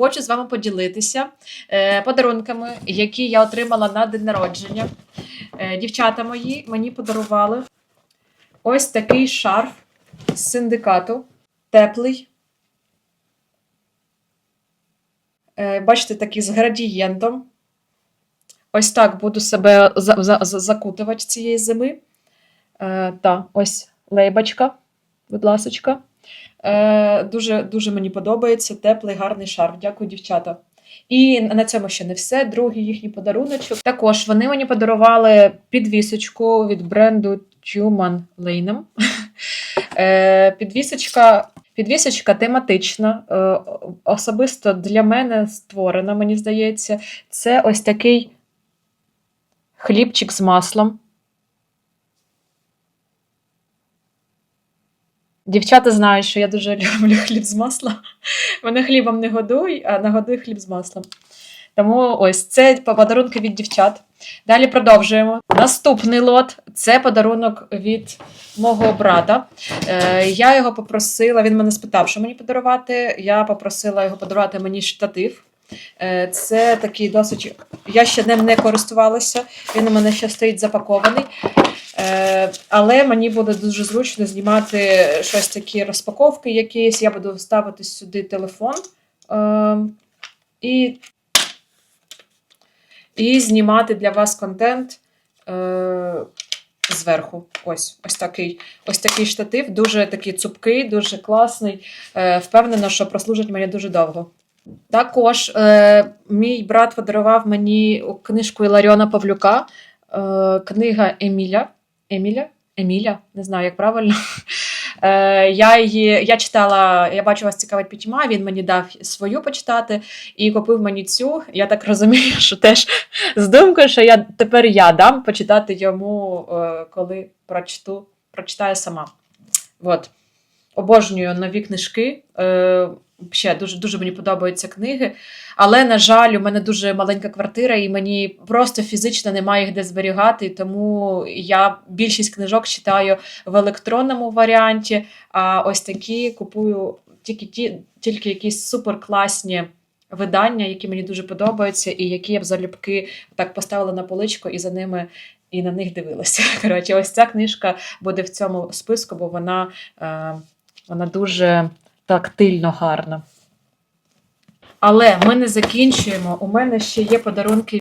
хочу з вами поділитися е, подарунками, які я отримала на день народження. Е, Дівчата мої мені подарували ось такий шарф з синдикату, теплий. Е, Бачите, такий з градієнтом. Ось так буду себе за- за- за- закутувати цієї зими. Та, ось лейбочка, будь ласочка. Е, дуже, дуже мені подобається. Теплий, гарний шарф. Дякую, дівчата. І на цьому ще не все. Другий їхній подаруночок. Також вони мені подарували підвісочку від бренду Tuman Lane. Е, підвісочка, підвісочка тематична. Е, особисто для мене створена, мені здається. Це ось такий хлібчик з маслом. Дівчата знають, що я дуже люблю хліб з маслом. Мене хлібом не годуй, а нагодуй хліб з маслом. Тому ось це подарунки від дівчат. Далі продовжуємо. Наступний лот це подарунок від мого брата. Е, я його попросила, він мене спитав, що мені подарувати. Я попросила його подарувати мені штатив. Е, це такий досить. Я ще ним не користувалася, він у мене ще стоїть запакований. Е, але мені буде дуже зручно знімати щось такі розпаковки якісь. Я буду ставити сюди телефон е, і, і знімати для вас контент зверху. Ось, ось, такий, ось такий штатив, дуже такий цупкий, дуже класний. Впевнена, що прослужить мені дуже довго. Також е, мій брат подарував мені книжку Іларіона Павлюка, е, книга Еміля. Еміля? Еміля, не знаю, як правильно. Е, я її я читала, я бачу, вас цікавить пітьма. Він мені дав свою почитати і купив мені цю. Я так розумію, що теж з думкою, що я тепер я дам почитати йому, е, коли прочту, прочитаю сама. От. Обожнюю нові книжки. Е, ще дуже дуже мені подобаються книги. Але, на жаль, у мене дуже маленька квартира, і мені просто фізично немає їх де зберігати. Тому я більшість книжок читаю в електронному варіанті. А ось такі купую тільки ті, тільки якісь суперкласні видання, які мені дуже подобаються, і які я б залюбки так поставила на поличку і за ними. І на них дивилася. Коротше, ось ця книжка буде в цьому списку, бо вона, е, вона дуже тактильно гарна. Але ми не закінчуємо. У мене ще є подарунки